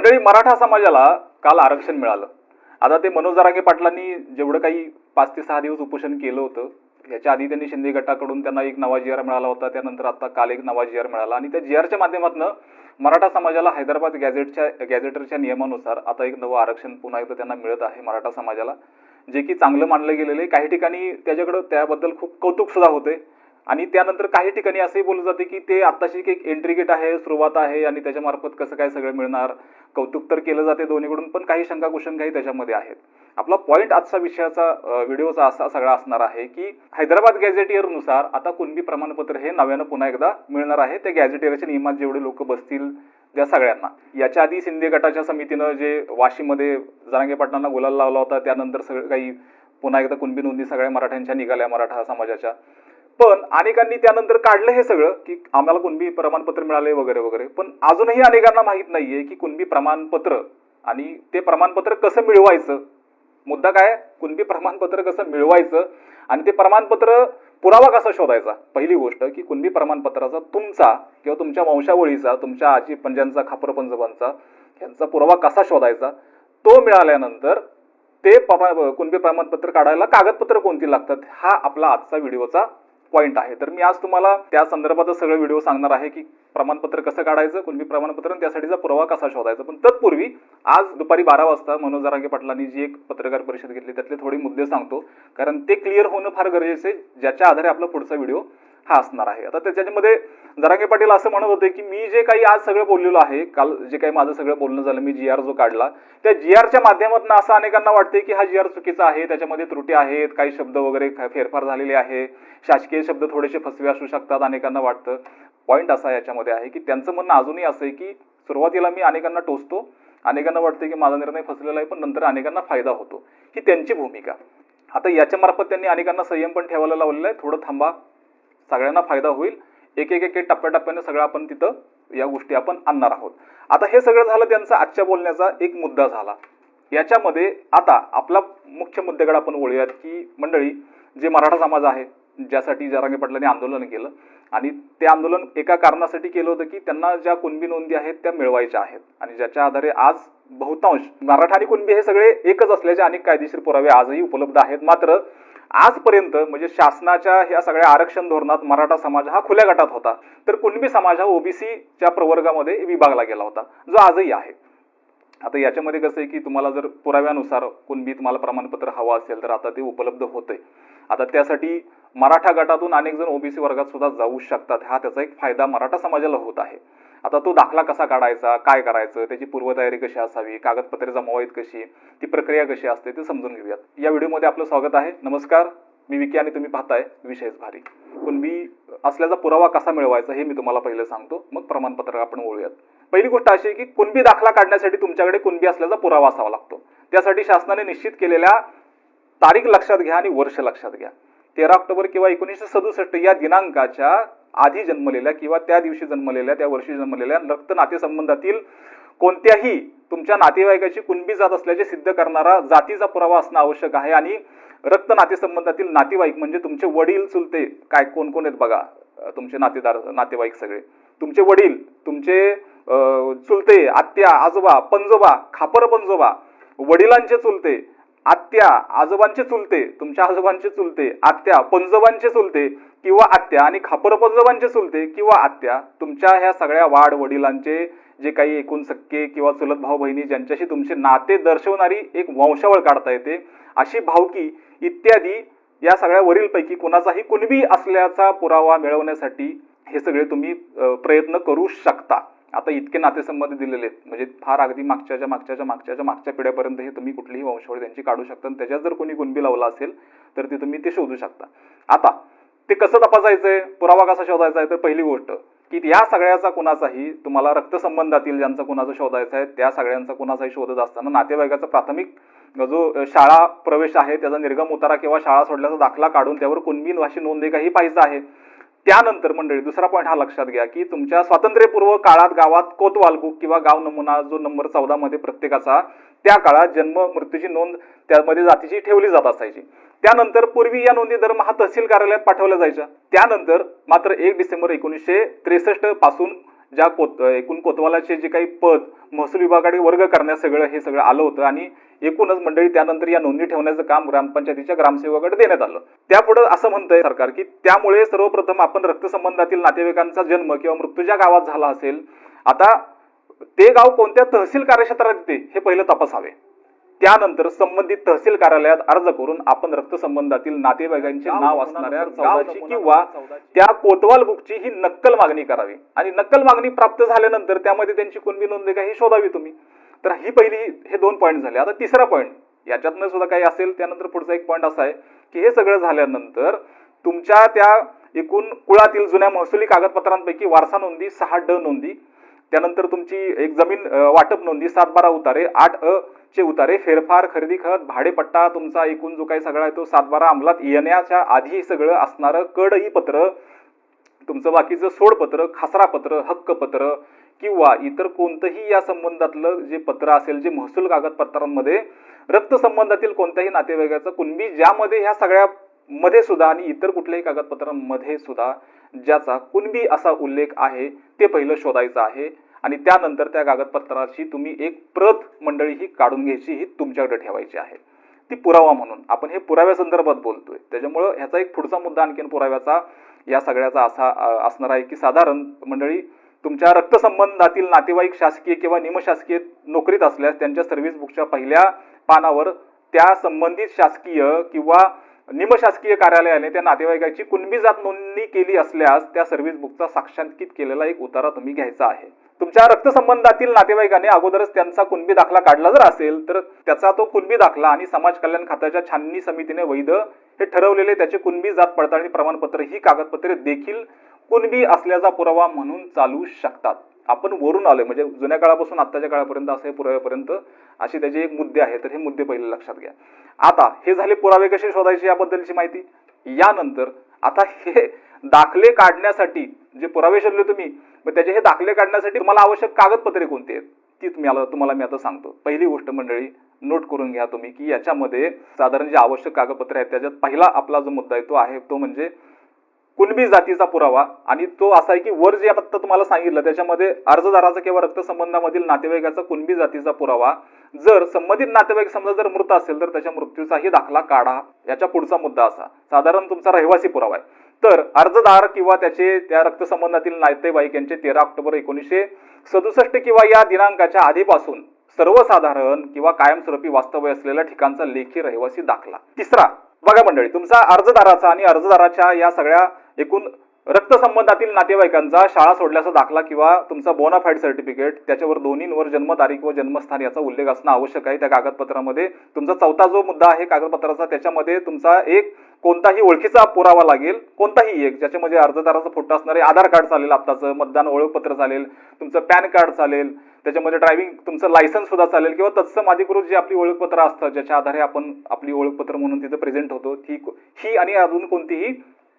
मंडळी मराठा समाजाला काल आरक्षण मिळालं. आता ते मनोज दरागे पाटलांनी जेवढं काही पाच ते सहा दिवस उपोषण केलं होतं याच्या आधी त्यांनी शिंदे गटाकडून त्यांना एक नवा जी आर मिळाला होता त्यानंतर आता काल एक नवा जी आर मिळाला. आणि त्या जी आरच्या माध्यमातून मराठा समाजाला हैदराबाद गॅझेटच्या गॅझेटरच्या नियमानुसार आता एक नवं आरक्षण पुन्हा एकदा त्यांना मिळत आहे मराठा समाजाला जे की चांगलं मानलं गेलेलं आहे. काही ठिकाणी त्याच्याकडं त्याबद्दल खूप कौतुक सुद्धा होते आणि त्यानंतर काही ठिकाणी असंही बोललं जाते की ते आत्ताशी एक एंट्री गेट आहे सुरुवात आहे आणि त्याच्यामार्फत कसं काय सगळं मिळणार कौतुक तर केलं जाते दोन्हीकडून पण काही शंका कुशंकाही त्याच्यामध्ये आहेत. आपला पॉईंट आजचा विषयाचा व्हिडिओचा असा सगळा असणार आहे की हैदराबाद गॅझेटियरनुसार आता कुणबी प्रमाणपत्र हे नव्यानं पुन्हा एकदा मिळणार आहे. त्या गॅझेटियरच्या नियमात जेवढे लोक बसतील त्या सगळ्यांना. याच्या आधी शिंदे गटाच्या समितीनं जे वाशीमध्ये जरांगे पाटलांना गुलाल लावला होता त्यानंतर सगळं काही पुन्हा एकदा कुणबी नोंदी सगळ्या मराठ्यांच्या निघाल्या मराठा समाजाच्या. पण अनेकांनी त्यानंतर काढलं हे सगळं की आम्हाला कुणबी प्रमाणपत्र मिळाले वगैरे वगैरे. पण अजूनही अनेकांना माहीत नाहीये की कुणबी प्रमाणपत्र आणि ते प्रमाणपत्र कसं मिळवायचं? मुद्दा काय? कुणबी प्रमाणपत्र कसं मिळवायचं? आणि ते प्रमाणपत्र पुरावा कसा शोधायचा? पहिली गोष्ट की कुणबी प्रमाणपत्राचा तुमचा किंवा तुमच्या वंशावळीचा तुमच्या आजी पंजांचा खापर पंजोबांचा यांचा पुरावा कसा शोधायचा? तो मिळाल्यानंतर ते प्रमा- कुणबी प्रमाणपत्र काढायला कागदपत्र कोणती लागतात? हा आपला आजचा व्हिडिओचा पॉईंट आहे. तर मी आज तुम्हाला त्या संदर्भात सगळं व्हिडिओ सांगणार आहे की प्रमाणपत्र कसं काढायचं कुणबी प्रमाणपत्र आणि त्यासाठीचा पुरावा कसा शोधायचा. पण तत्पूर्वी आज दुपारी बारा वाजता मनोज जरांगे पाटलांनी जी एक पत्रकार परिषद घेतली त्यातले थोडे मुद्दे सांगतो. कारण ते क्लिअर होणं फार गरजेचं आहे. ज्याच्या आधारे आपला पुढचा व्हिडिओ हा असणार आहे. आता त्याच्यामध्ये जरांगे पाटील असं म्हणत होते की मी जे काही आज सगळं बोललेलो आहे काल जे काही माझं सगळं बोलणं झालं मी जी आर जो काढला त्या जी आरच्या माध्यमातून असं अनेकांना वाटते की हा जी आर चुकीचा आहे त्याच्यामध्ये त्रुटी आहेत काही शब्द वगैरे फेरफार झालेले आहे शासकीय शब्द थोडेसे फसवे असू शकतात अनेकांना वाटतं. पॉईंट असा याच्यामध्ये आहे की त्यांचं म्हणणं अजूनही असं आहे की सुरुवातीला मी अनेकांना टोचतो अनेकांना वाटतं की माझा निर्णय फसलेला आहे पण नंतर अनेकांना फायदा होतो. ही त्यांची भूमिका. आता याच्या मार्फत त्यांनी अनेकांना संयम पण ठेवायला लावलेला आहे. थोडं थांबा. सगळ्यांना फायदा होईल. एक एक एक एक टप्प्याटप्प्याने सगळं आपण तिथं या गोष्टी आपण आणणार आहोत. आता हे सगळं झालं त्यांचा आजच्या बोलण्याचा एक मुद्दा झाला. याच्यामध्ये आता आपला मुख्य मुद्द्याकडे आपण वळूयात की मंडळी जे मराठा समाज आहे ज्यासाठी जरांगे पाटलांनी आंदोलन केलं आणि ते आंदोलन एका कारणासाठी केलं होतं की त्यांना ज्या कुणबी नोंदी आहेत त्या मिळवायच्या आहेत. आणि ज्याच्या आधारे आज बहुतांश मराठा आणि कुणबी हे सगळे एकच असल्याचे अनेक कायदेशीर पुरावे आजही उपलब्ध आहेत. मात्र आजपर्यंत म्हणजे शासनाच्या ह्या सगळ्या आरक्षण धोरणात मराठा समाज हा खुल्या गटात होता. तर कुणबी समाज हा ओबीसीच्या प्रवर्गामध्ये विभागला गेला होता. जो आजही आहे. आता याच्यामध्ये कसं आहे की तुम्हाला जर पुराव्यानुसार कुणबी तुम्हाला प्रमाणपत्र हवं असेल तर आता ते उपलब्ध होते आता त्यासाठी मराठा गटातून अनेक जण ओबीसी वर्गात सुद्धा जाऊ शकतात. हा त्याचा एक फायदा मराठा समाजाला होत आहे. आता तो दाखला कसा काढायचा काय करायचं त्याची पूर्वतयारी कशी असावी कागदपत्रे जमावायत कशी ती प्रक्रिया कशी असते ते समजून घेऊयात. या व्हिडिओमध्ये आपलं स्वागत आहे. नमस्कार. मी विकी आणि तुम्ही पाहताय विशेष भारी. कुणबी असल्याचा पुरावा कसा मिळवायचा हे मी तुम्हाला पहिलं सांगतो. मग प्रमाणपत्र आपण ओळूयात. पहिली गोष्ट अशी की कुणबी दाखला काढण्यासाठी तुमच्याकडे कुणबी असल्याचा पुरावा असावा लागतो. त्यासाठी शासनाने निश्चित केलेल्या तारीख लक्षात घ्या आणि वर्ष लक्षात घ्या. तेरा ऑक्टोबर किंवा एकोणीसशे सदुसष्ट या दिनांकाच्या आधी जन्मलेल्या किंवा त्या दिवशी जन्मलेल्या त्या वर्षी जन्मलेल्या रक्त नातेसंबंधातील कोणत्याही तुमच्या नातेवाईकाची कुणबी जात असल्याचे सिद्ध करणारा जातीचा पुरावा असणं आवश्यक आहे. आणि रक्त नातेसंबंधातील नातेवाईक म्हणजे तुमचे वडील चुलते. काय कोण कोण आहेत बघा तुमचे नातेदार नातेवाईक सगळे. तुमचे वडील तुमचे चुलते आत्या आजोबा पंजोबा खापर पंजोबा वडिलांचे चुलते आत्या आजोबांचे चुलते तुमच्या आजोबांचे चुलते आत्या पंजोबांचे चुलते किंवा आत्या आणि खापर पंजोबांचे चुलते किंवा आत्या तुमच्या ह्या सगळ्या वाढ वडिलांचे जे काही एकूण सक्के किंवा चुलत भाऊ बहिणी ज्यांच्याशी तुमचे नाते दर्शवणारी एक वंशावळ काढता येते अशी भावकी इत्यादी या सगळ्या वरीलपैकी कोणाचाही कुणबी असल्याचा पुरावा मिळवण्यासाठी हे सगळे तुम्ही प्रयत्न करू शकता. आता इतके नातेसंबंध दिलेले आहेत. म्हणजे फार अगदी मागच्याच्या मागच्याच्या मागच्याच्या मागच्या पिढ्यापर्यंत हे तुम्ही कुठलीही वंशावळी त्यांची काढू शकता आणि त्याच्यात जर कोणी कुणबी लावला असेल तर ते तुम्ही ते शोधू शकता. आता ते कसं तपासायचंय? पुरावा कसा शोधायचा आहे? तर पहिली गोष्ट की या सगळ्याचा कुणाचाही तुम्हाला रक्तसंबंधातील ज्यांचा कुणाचा शोधायचा आहे त्या सगळ्यांचा कुणाचाही शोधत असताना नातेवाईकाचा प्राथमिक जो शाळा प्रवेश आहे त्याचा निर्गम उतारा किंवा शाळा सोडल्याचा दाखला काढून त्यावर कुणबी भाषे नोंद काही पाहिजे आहे. त्यानंतर मंडळी दुसरा पॉईंट हा लक्षात घ्या की तुमच्या स्वातंत्र्यपूर्व काळात गावात कोतवाल बुक किंवा गाव नमुना जो नंबर चौदा मध्ये प्रत्येकाचा त्या काळात जन्म मृत्यूची नोंद त्यामध्ये जातीची ठेवली जात असायची. त्यानंतर पूर्वी या नोंदी दरमहा तहसील कार्यालयात पाठवल्या जायच्या. त्यानंतर मात्र एक डिसेंबर एकोणीसशे त्रेसष्टपासून ज्या कोत एकूण कोतवालाचे जे काही पद महसूल विभागाकडे वर्ग करण्यास सगळं हे सगळं आलं होतं आणि एकूणच मंडळी त्यानंतर या नोंदी ठेवण्याचं काम ग्रामपंचायतीच्या ग्रामसेवकाकडे देण्यात आलं. त्यापुढे असं म्हणतंय सरकार की त्यामुळे सर्वप्रथम आपण रक्तसंबंधातील नातेवाईकांचा जन्म किंवा मृत्यू ज्या गावात झाला असेल आता ते गाव कोणत्या तहसील कार्यक्षेत्रात येते हे पहिलं तपासावे. त्यानंतर संबंधित तहसील कार्यालयात अर्ज करून आपण रक्तसंबंधातील नातेवाईकांचे नाव असणाऱ्या चौदाची किंवा त्या कोतवाल बुकची ही नक्कल मागणी करावी. आणि नक्कल मागणी प्राप्त झाल्यानंतर त्यामध्ये त्यांची कुणबी नोंद आहे का ही शोधावी तुम्ही. तर ही पहिली हे दोन पॉईंट झाले. आता तिसरा पॉईंट याच्यातनं सुद्धा काही असेल त्यानंतर पुढचा एक पॉईंट असा आहे की हे सगळं झाल्यानंतर तुमच्या त्या एकूण कुळातील जुन्या महसुली कागदपत्रांपैकी वारसा नोंदी सहा ड नोंदी त्यानंतर तुमची एक जमीन वाटप नोंदी सात बारा उतारे आठ अ चे उतारे फेरफार खरेदी खत भाडेपट्टा तुमचा एकूण जो काही सगळा आहे तो सातबारा अंमलात येण्याच्या आधी सगळं असणारं कडई पत्र तुमचं बाकीचं सोडपत्र खासरापत्र हक्कपत्र किंवा इतर कोणतंही या संबंधातलं जे पत्र असेल जे महसूल कागदपत्रांमध्ये रक्त संबंधातील कोणत्याही नातेवाईकाचं कुणबी ज्यामध्ये ह्या सगळ्या मध्ये सुद्धा आणि इतर कुठल्याही कागदपत्रांमध्ये सुद्धा ज्याचा कुणबी असा उल्लेख आहे ते पहिलं शोधायचं आहे. आणि त्यानंतर त्या कागदपत्राची तुम्ही एक प्रत मंडळी ही काढून घ्यायची ही तुमच्याकडे ठेवायची आहे. ती पुरावा म्हणून. आपण हे पुराव्या संदर्भात बोलतोय. त्याच्यामुळं ह्याचा एक पुढचा मुद्दा आणखीन पुराव्याचा या सगळ्याचा असा असणार आहे की साधारण मंडळी तुमच्या रक्तसंबंधातील नातेवाईक शासकीय किंवा निमशासकीय नोकरीत असल्यास त्यांच्या सर्व्हिस बुकच्या पहिल्या पानावर त्या संबंधित शासकीय किंवा निमशासकीय कार्यालयाने त्या नातेवाईकाची कुणबी जात नोंदणी केली असल्यास त्या सर्व्हिस बुकचा साक्षांकित केलेला एक उतारा तुम्ही घ्यायचा आहे. तुमच्या रक्तसंबंधातील नातेवाईकाने अगोदरच त्यांचा कुणबी दाखला काढला जर असेल तर त्याचा तो कुणबी दाखला आणि समाज कल्याण खात्याच्या छाननी समितीने वैध हे ठरवलेले त्याचे कुणबी जात पडताळणी प्रमाणपत्र ही कागदपत्रे देखील कुणबी असल्याचा पुरावा म्हणून चालू शकतात. आपण वरून आलोय म्हणजे जुन्या काळापासून आत्ताच्या काळापर्यंत असे पुराव्यापर्यंत असे त्याचे एक मुद्दे आहेत तर हे मुद्दे पहिले लक्षात घ्या. आता हे झाले पुरावे कसे शोधायचे याबद्दलची माहिती? यानंतर आता हे दाखले काढण्यासाठी जे पुरावे शोधले तुम्ही मग त्याचे हे दाखले काढण्यासाठी तुम्हाला आवश्यक कागदपत्रे कोणती आहेत? ती तुम्ही आला तुम्हाला मी आता सांगतो. पहिली गोष्ट मंडळी नोट करून घ्या तुम्ही की याच्यामध्ये साधारण जे आवश्यक कागदपत्रे आहेत त्याच्यात पहिला आपला जो मुद्दा आहे तो आहे तो म्हणजे कुणबी जातीचा पुरावा आणि तो असा आहे की वर जे आता तुम्हाला सांगितलं त्याच्यामध्ये अर्जदाराचा किंवा रक्तसंबंधामधील नातेवाईकाचा कुणबी जातीचा पुरावा. जर संबंधित नातेवाईक समजा जर मृत असेल तर त्याच्या मृत्यूचाही दाखला काढा. याच्या पुढचा मुद्दा असा. साधारण तुमचा रहिवासी पुरावा आहे. तर अर्जदार किंवा त्याचे त्या रक्तसंबंधातील नातेवाईक यांचे तेरा ऑक्टोबर एकोणीसशे सदुसष्ट किंवा या दिनांकाच्या आधीपासून सर्वसाधारण किंवा कायमस्वरूपी वास्तव्य असलेल्या ठिकाणचा लेखी रहिवासी दाखला. तिसरा बघा मंडळी तुमचा अर्जदाराचा आणि अर्जदाराच्या या सगळ्या एकूण रक्तसंबंधातील नातेवाईकांचा शाळा सोडल्याचा दाखला किंवा तुमचा बोनाफाईड सर्टिफिकेट त्याच्यावर दोन्हींवर जन्मतारीख व जन्मस्थान याचा उल्लेख असणं आवश्यक आहे. त्या कागदपत्रामध्ये तुमचा चौथा जो मुद्दा आहे कागदपत्राचा त्याच्यामध्ये तुमचा एक कोणताही ओळखीचा पुरावा लागेल कोणताही एक ज्याच्यामध्ये अर्जदाराचा फोटो असणारे आधार कार्ड चालेल आत्ताचं मतदान ओळखपत्र चालेल तुमचं पॅन कार्ड चालेल त्याच्यामध्ये ड्रायव्हिंग तुमचं लायसन्स सुद्धा चालेल किंवा तत्सम अधिकृत जे आपली ओळखपत्र असतात ज्याच्या आधारे आपण आपली ओळखपत्र म्हणून तिथं प्रेझेंट होतो ती ही आणि अजून कोणतीही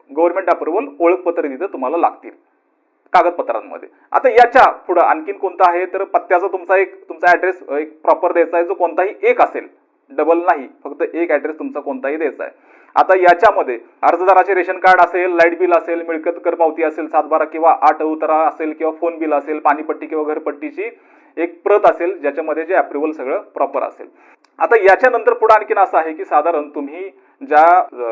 गव्हर्नमेंट अप्रुव्हल ओळखपत्र तिथं तुम्हाला लागतील कागदपत्रांमध्ये. आता याच्या पुढं आणखीन कोणता आहे? तर पत्त्याचा तुमचा एक तुमचा ऍड्रेस एक प्रॉपर द्यायचा आहे जो कोणताही एक असेल डबल नाही फक्त एक ऍड्रेस तुमचा कोणताही द्यायचा आहे. आता याच्यामध्ये अर्जदाराचे रेशन कार्ड असेल लाइट बिल असेल मिळकत कर पावती असेल सातबारा किंवा आठ उतारा असेल किंवा फोन बिल असेल पाणीपट्टी किंवा घरपट्टीची एक प्रत असेल ज्याच्यामध्ये जे अप्रुव्हल सगळं प्रॉपर असेल. आता याच्यानंतर पुढे आणखीन असं आहे की साधारण तुम्ही ज्या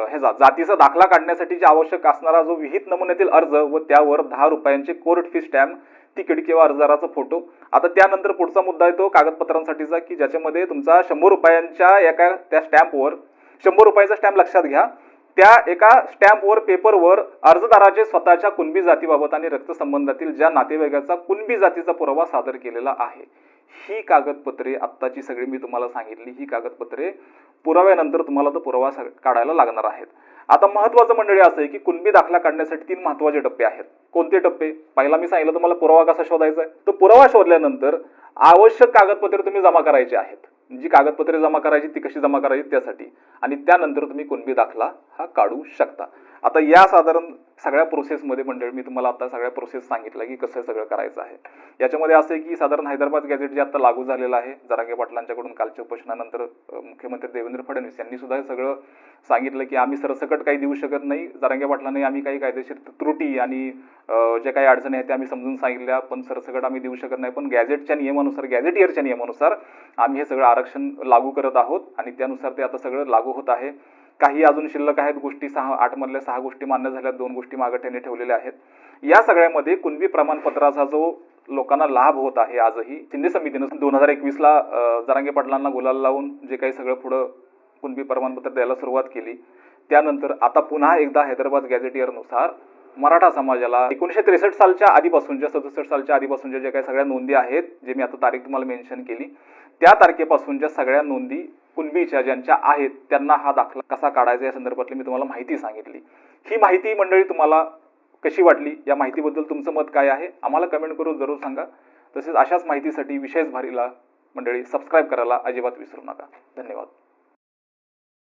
ह्याचा जातीचा दाखला काढण्यासाठी जे आवश्यक असणारा जो विहित नमुन्यातील अर्ज व त्यावर दहा रुपयांचे कोर्ट फी स्टॅम्प तिकीट किंवा अर्जदाराचा फोटो आता त्यानंतर पुढचा मुद्दा आहे तो कागदपत्रांसाठीचा की ज्याच्यामध्ये तुमचा शंभर रुपयांच्या एका त्या स्टॅम्पवर शंभर रुपयाचा स्टॅम्प लक्षात घ्या. त्या एका स्टॅम्पवर पेपरवर अर्जदाराचे स्वतःच्या कुणबी जातीबाबत आणि रक्तसंबंधातील ज्या नातेवाईकाचा कुणबी जातीचा पुरावा सादर केलेला आहे ही कागदपत्रे आत्ताची सगळी मी तुम्हाला सांगितली ही कागदपत्रे पुराव्यानंतर तुम्हाला तो पुरावा काढायला लागणार आहेत. आता महत्वाचं मंडळी असं आहे की कुणबी दाखला काढण्यासाठी तीन महत्त्वाचे टप्पे आहेत. कोणते टप्पे? पहिला मी सांगितलं तुम्हाला पुरावा कसा शोधायचा आहे. तो पुरावा शोधल्यानंतर आवश्यक कागदपत्रे तुम्ही जमा करायची आहेत. जी कागदपत्रे जमा करायची ती कशी जमा करायची त्यासाठी. आणि त्यानंतर तुम्ही कुणबी दाखला हा काढू शकता. आता या साधारण सगळ्या प्रोसेसमध्ये मंडळी मी तुम्हाला आता सगळ्या प्रोसेस सांगितलं की कसं सगळं करायचं आहे. याच्यामध्ये असं आहे की साधारण हैदराबाद गॅझेट जे आता लागू झालेलं आहे जरागे पाटलांच्याकडून कालच्या उपोषणानंतर मुख्यमंत्री देवेंद्र फडणवीस यांनी सुद्धा सगळं सांगितलं की आम्ही सरसकट काही देऊ शकत नाही. जरांगे पाटलांनी आम्ही काही कायदेशीर त्रुटी आणि ज्या काही अडचणी आहेत त्या आम्ही समजून सांगितल्या पण सरसकट आम्ही देऊ शकत नाही. पण गॅझेटच्या नियमानुसार गॅझेट इयरच्या नियमानुसार आम्ही हे सगळं आरक्षण लागू करत आहोत आणि त्यानुसार ते आता सगळं लागू होत आहे. काही अजून शिल्लक आहेत. गोष्टी सहा आठ मधल्या सहा गोष्टी मान्य झाल्या दोन गोष्टी मागे त्यांनी ठेवलेल्या आहेत. या सगळ्यामध्ये कुणबी प्रमाणपत्राचा जो लोकांना लाभ होत आहे आजही शिंदे समितीनं दोन हजार एकवीसला जरांगे पाटलांना गुलाल लावून जे काही सगळं पुढं कुणबी प्रमाणपत्र द्यायला सुरुवात केली. त्यानंतर आता पुन्हा एकदा हैदराबाद गॅझेटियरनुसार मराठा समाजाला एकोणीशे त्रेसष्ट सालच्या आधीपासूनच्या सदुसष्ट सालच्या आधीपासूनच्या ज्या काही सगळ्या नोंदी आहेत जे मी आता तारीख तुम्हाला मेन्शन केली त्या तारखेपासूनच्या सगळ्या नोंदी कुणबीच्या ज्यांच्या आहेत त्यांना हा दाखला कसा काढायचा या संदर्भातली मी तुम्हाला माहिती सांगितली. ही माहिती मंडळी तुम्हाला कशी वाटली? या माहितीबद्दल तुमचं मत काय आहे? आम्हाला कमेंट करून जरूर सांगा. तसेच अशाच माहितीसाठी विशेष भारीला मंडळी सबस्क्राईब करायला अजिबात विसरू नका. धन्यवाद.